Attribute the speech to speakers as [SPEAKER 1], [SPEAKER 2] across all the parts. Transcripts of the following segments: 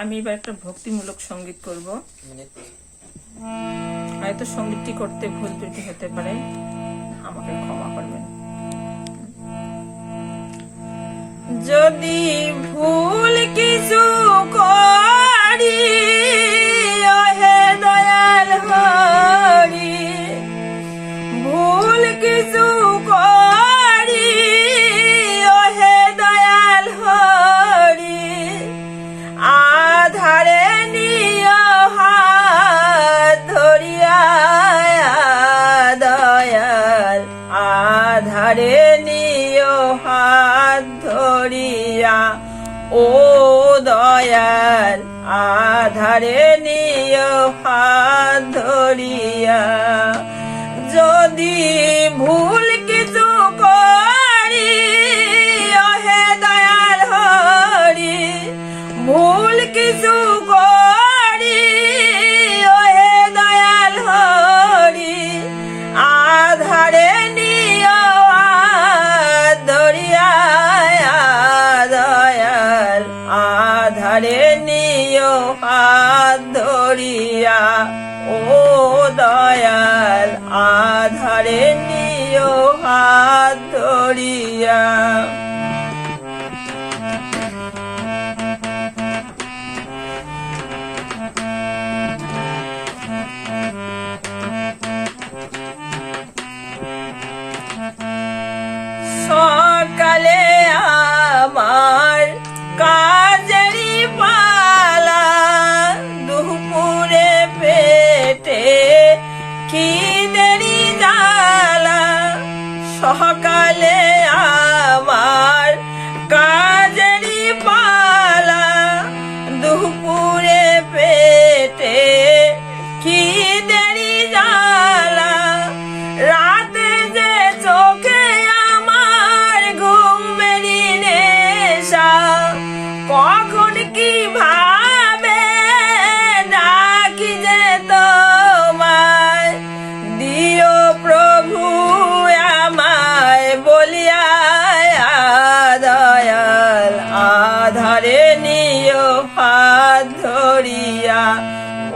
[SPEAKER 1] আমি এবার একটা ভক্তিমূলক সংগীত করব। হয়তো সঙ্গীতটি করতে ভুল ত্রুটি হতে পারে। আমাকে ক্ষমা করবেন। যদি ভুল ধারে নিয় ধরিয়া দয়াল। আধারে নিয় হাত ধরিয়া, ও দয়াল। আধারে নিয় হাত ধরিয়া, যদি করিয়া। সকালে আমার কাজেরি পালা দুপুরে পেটে কি দেরি জালা সকালে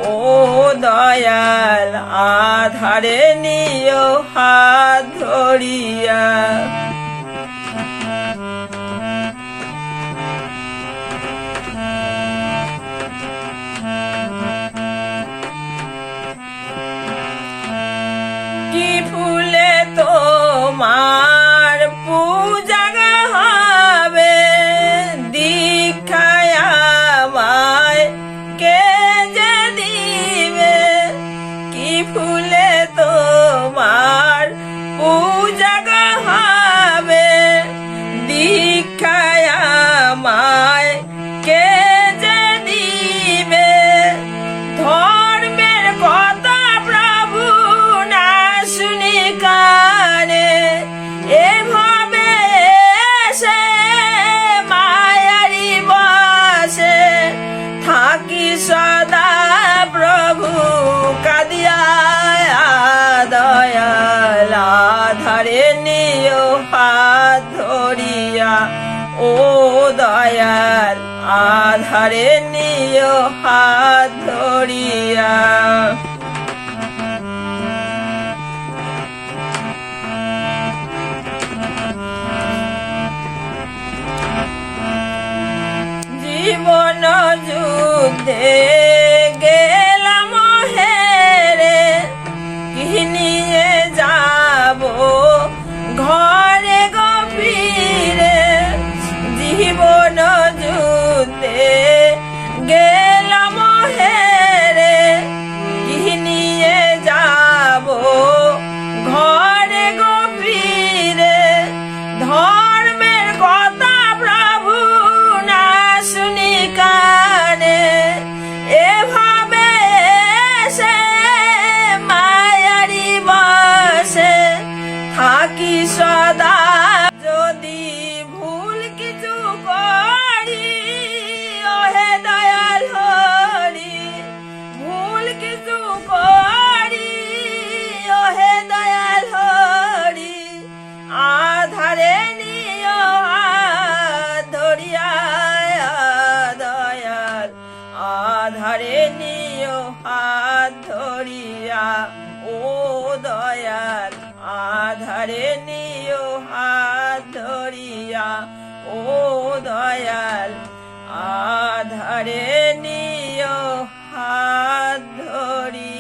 [SPEAKER 1] ও দয়াল আধারে নিয় হাত ধরিয়া। ফুল আধারে নিয় হাত ধরিয়া। জীবন যুদ্ধে yeah. ও দয়াল আধারে নিও হাত ধরিয়া। ও দয়াল আধারে নিও হাত ধরিয়া।